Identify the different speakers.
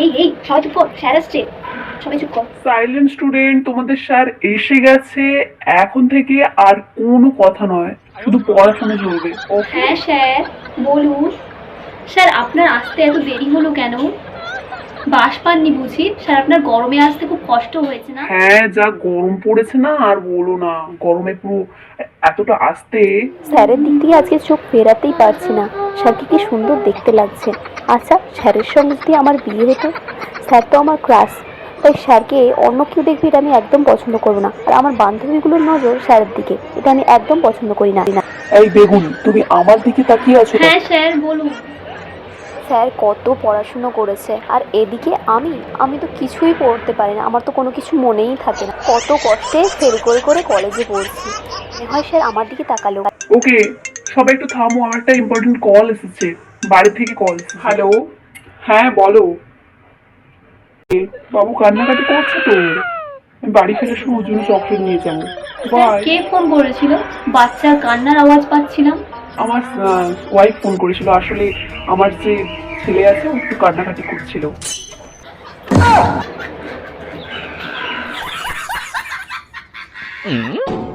Speaker 1: এই এই সবাই চুপ কর স্যার আসছে। সবাই চুপ কর।
Speaker 2: সাইলেন্ট স্টুডেন্ট তোমাদের স্যার এসে গেছে। এখন থেকে আর কোনো কথা নয়। শুধু পড়াশোনা চলবে।
Speaker 1: হ্যাঁ স্যার। বলুন। স্যার আপনার আসতে এত দেরি হলো কেন? বাস পাননি বুঝি? স্যার আপনার গরমে আসতে খুব কষ্ট হয়েছে না?
Speaker 2: হ্যাঁ যা গরম পড়েছে না আর বলো না। গরমে পুরো এতটা আসতে
Speaker 3: স্যারের দিক থেকে আজকে চোখ ফেরাতেই পারছি না। স্যারকে কি সুন্দর দেখতে লাগছে। আচ্ছা স্যারের সঙ্গে যদি আমার বিয়ে হতো? স্যার তো আমার ক্লাস তাই স্যারকে অন্য কেউ দেখবে এটা আমি একদম পছন্দ করব না। আর আমার বান্ধবীগুলোর নজর স্যারের দিকে। এটা আমি একদম পছন্দ করি না।
Speaker 2: এই বেগুন তুমি আমার দিকে তাকিয়ে আছো
Speaker 1: হ্যাঁ স্যার বলুন।
Speaker 3: স্যার কত পড়াশুনো করেছে। আর এদিকে আমি? আমি তো কিছুই পড়তে পারি না। আমার তো কোনো কিছু মনেই থাকে না। কত কষ্টে ফেল করে করে কলেজে পড়ছি। নির্ভয় আমার দিকে তাকালো।
Speaker 2: ওকে সবাই একটু থামো আমার একটা ইম্পর্টেন্ট কল এসেছে। বাড়ি থেকে কল হ্যালো হ্যাঁ বলো। বাবু কান্নাকাটি করছ তো? বাড়ি ফেরার সময় ওর জন্য চকলেট নিয়ে যাব
Speaker 1: কে ফোন করেছিল? বাচ্চার কান্নার আওয়াজ পাচ্ছিলাম।
Speaker 2: আমার ওয়াইফ ফোন করেছিল। আসলে আমার যে ছেলে আছে ও একটু কান্নাকাটি করছিল। Mm-hmm.